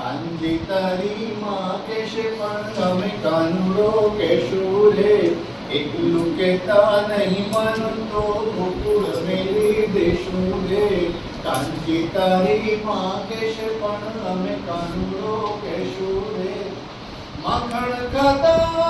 કાંજી તારી માં કેશે પણ તમે કાનુડો કેશું રે એકલું કેતા નહીં માનું તો ગોકુળ મેલી દેશું રે કાંજી તારી માં કેશે પણ અમે કાનુડો કેશું રે માખણ ખાતા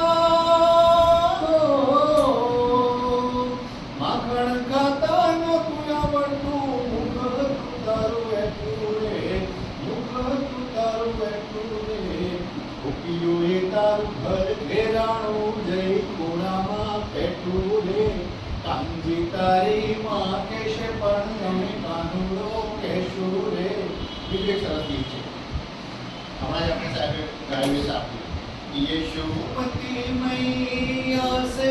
તારું ઘર ઘેરાણું જઈ કોણામાં પેટું રે. કાંજી તારી માં કેશે પણ અમે કાનુડો કહેશું રે. બીજું એક સરસ ગીત છે. હમણાં જ આપણે સાહેબે ગાયું છે આપ્યું યશોમતી મૈયા સે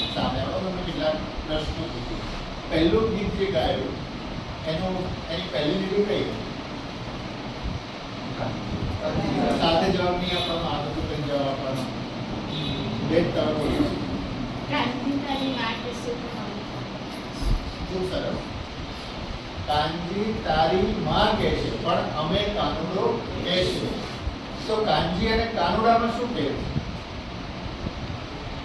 સામે આવ્યો કેટલાક પ્રશ્નો પૂછ્યો પહેલું ગીત જે ગાયું એનું એની પહેલી લીટી કઈ? સાથે જવાબ નહીં આપવાનો આગળ તો કંઈ જવાબ આપવાનો. બે જ બોલ્યો ખૂબ સરસ. કાનજી તારી માં કહે છે પણ અમે કાનુડો કહેશું. તો કાનજી અને કાનુડામાં શું કહે